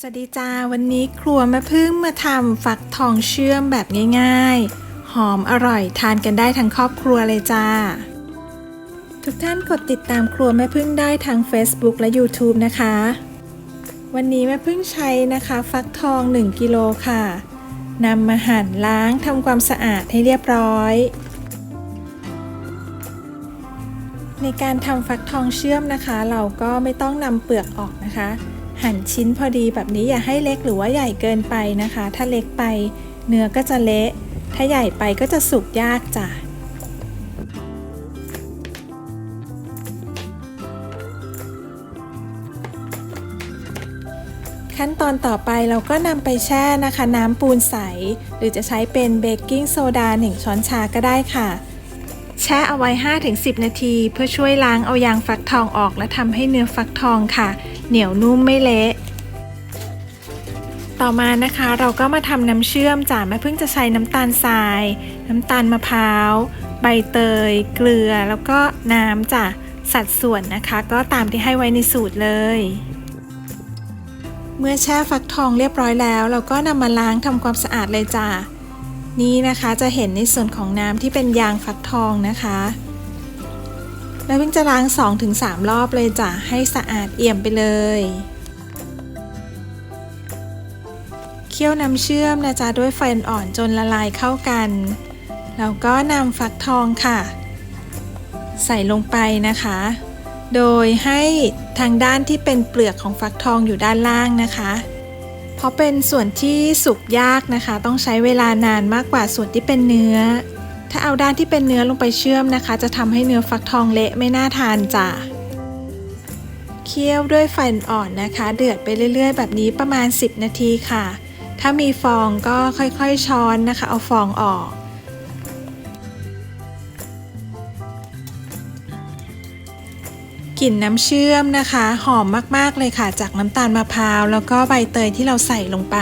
สวัสดีจ้าวันนี้ครัวแม่พึ่งมาทำฟักทองเชื่อมแบบง่าย ๆ หอมอร่อยทานกันได้ทั้งครอบครัวเลยจ้า ทุกท่านกดติดตามครัวแม่พึ่งได้ทาง Facebook และ YouTube นะคะ วันนี้แม่พึ่งใช้นะคะ ฟักทอง 1กิโลค่ะนำมาหั่นล้างทำความสะอาดให้เรียบร้อย ในการทำฟักทองเชื่อมนะคะ เราก็ไม่ต้องนำเปลือกออกนะคะ หั่นชิ้นพอดีแบบนี้อย่าให้เล็กหรือว่าใหญ่เกินไปนะคะ ถ้าเล็กไปเนื้อก็จะเละ ถ้าใหญ่ไปก็จะสุกยากจ้ะขั้นตอนต่อไปเราก็นำไปแช่นะคะ น้ำปูนใส หรือจะใช้เป็นเบกกิ้งโซดา 1 ช้อนชาก็ได้ค่ะ แช่เอาไว้ 5-10 นาที เพื่อช่วยล้างเอายางฟักทองออกและทำให้เนื้อฟักทองค่ะ เหนียวนุ่มไม่เละต่อมานะคะเราก็มาทำน้ำเชื่อมจ้ะแม่เพิ่งจะใช้น้ำตาลทราย น้ำตาลมะพร้าว ใบเตย เกลือ แล้วก็น้ำจ้ะสัดส่วนนะคะ ก็ตามที่ให้ไว้ในสูตรเลย เมื่อแช่ฟักทองเรียบร้อยแล้ว เราก็นำมาล้างทำความสะอาดเลยจ้ะ นี่นะคะจะเห็นในส่วนของน้ำที่เป็นยางฟักทองนะคะแม่เพิ่งจะล้าง 2-3 รอบเลยจ้ะให้สะอาดเอี่ยมไปเลยเคี่ยวน้ำเชื่อมนะจ๊ะด้วยไฟอ่อนจนละลายเข้ากัน แล้วก็นำฟักทองค่ะ ใส่ลงไปนะคะ โดยให้ทางด้านที่เป็นเปลือกของฟักทองอยู่ด้านล่างนะคะ ราะเป็นส่วนที่สุกยากนะคะ ต้องใช้เวลานานมากกว่าส่วนที่เป็นเนื้อ ถ้าเอาด้านที่เป็นเนื้อลงไปเชื่อมนะคะ จะทำให้เนื้อฟักทองเละไม่น่าทานจ้ะเคี่ยวด้วยไฟอ่อนนะคะ เดือดไปเรื่อย ๆ แบบนี้ประมาณ 10 นาทีค่ะ ถ้ามีฟองก็ค่อยๆช้อนนะคะ เอาฟองออก กลิ่นน้ำเชื่อมนะคะ หอมมากๆเลยค่ะ จากน้ำตาลมะพร้าวแล้วก็ใบเตยที่เราใส่ลงไป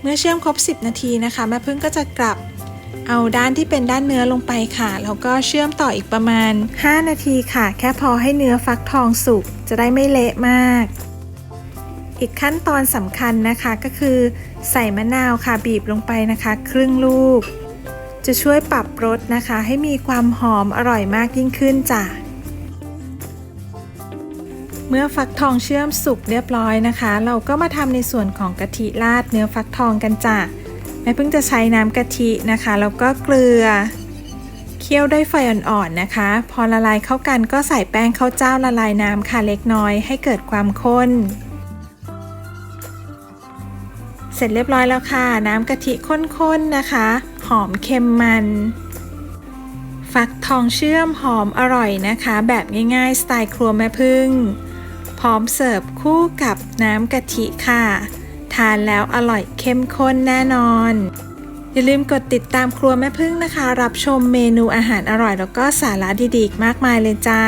เมื่อเชื่อมครบ 10 นาทีนะคะแม่พึ่งก็จะกลับเอาด้านที่เป็นด้านเนื้อลงไปค่ะ แล้วก็เชื่อมต่ออีกประมาณ 5 นาทีค่ะ แค่พอให้เนื้อฟักทองสุกจะได้ไม่เละมาก อีกขั้นตอนสำคัญนะคะก็คือ ใส่มะนาวค่ะบีบลงไปนะคะ ครึ่งลูก จะช่วยปรับรสนะคะ ให้มีความหอมอร่อยมากยิ่งขึ้นจ้ะเมื่อฟักทองเชื่อมสุกเรียบร้อยนะคะ เราก็มาทำในส่วนของกะทิราดเนื้อฟักทองกันจ้ะแม่เพิ่งจะใช้น้ำกะทินะคะแล้วก็เกลือ เคี่ยวด้วยไฟอ่อนๆนะคะ พอละลายเข้ากันก็ใส่แป้งข้าวเจ้าละลายน้ำค่ะเล็กน้อยให้เกิดความข้น เสร็จเรียบร้อยแล้วค่ะ น้ำกะทิข้นๆนะคะ หอมเค็มมัน ฟักทองเชื่อมหอมอร่อยนะคะ แบบง่ายๆ สไตล์ครัวแม่พึ่ง พร้อมเสิร์ฟคู่กับน้ำกะทิค่ะ ทานแล้วอร่อยเข้มข้นแน่นอน อย่าลืมกดติดตามครัวแม่พึ่งนะคะ รับชมเมนูอาหารอร่อย แล้วก็สาระดีๆมากมายเลยจ้า